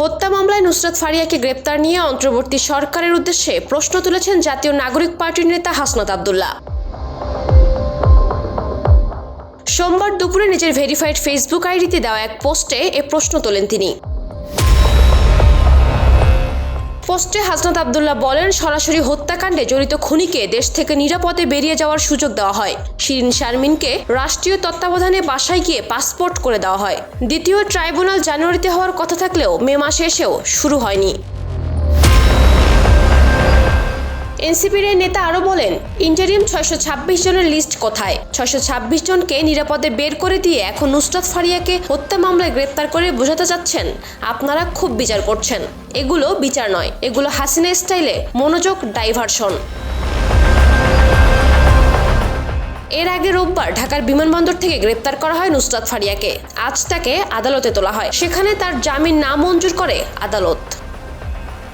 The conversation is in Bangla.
হত্যা মামলায় নুসরাত ফারিয়াকে গ্রেপ্তার নিয়ে অন্তর্বর্তী সরকারের উদ্দেশ্যে প্রশ্ন তুলেছেন জাতীয় নাগরিক পার্টির নেতা হাসনাত আবদুল্লাহ। সোমবার দুপুরে নিজের ভেরিফাইড ফেসবুক আইডিতে দেওয়া এক পোস্টে এ প্রশ্ন তোলেন তিনি। পোস্টে হাসনাত আবদুল্লাহ বলেন, সরাসরি হত্যাকাণ্ডে জড়িত খুনিকে দেশ থেকে নিরাপদে বেরিয়ে যাওয়ার সুযোগ দেওয়া হয়। শিরিন শারমিনকে রাষ্ট্রীয় তত্ত্বাবধানে বাসায় গিয়ে পাসপোর্ট করে দেওয়া হয়। দ্বিতীয় ট্রাইব্যুনাল জানুয়ারিতে হওয়ার কথা থাকলেও মে মাসে এসেও শুরু হয়নি। এনসিপির এই নেতা আরও বলেন, ইন্টারিম ছয়শো ছাব্বিশ জনের লিস্ট কোথায়? ছয়শো ছাব্বিশ জনকে নিরাপদে বের করে দিয়ে এখন নুসরাত ফারিয়াকে হত্যা মামলায় গ্রেপ্তার করে বোঝাতে চাচ্ছেন আপনারা খুব বিচার করছেন। এগুলো বিচার নয়। এগুলো হাসিনা স্টাইলে মনোযোগ ডাইভারশন। এর আগে রোববার ঢাকার বিমানবন্দর থেকে গ্রেপ্তার করা হয় নুসরাত ফারিয়াকে। আজ তাকে আদালতে তোলা হয়। সেখানে তার জামিন নামঞ্জুর করে আদালত।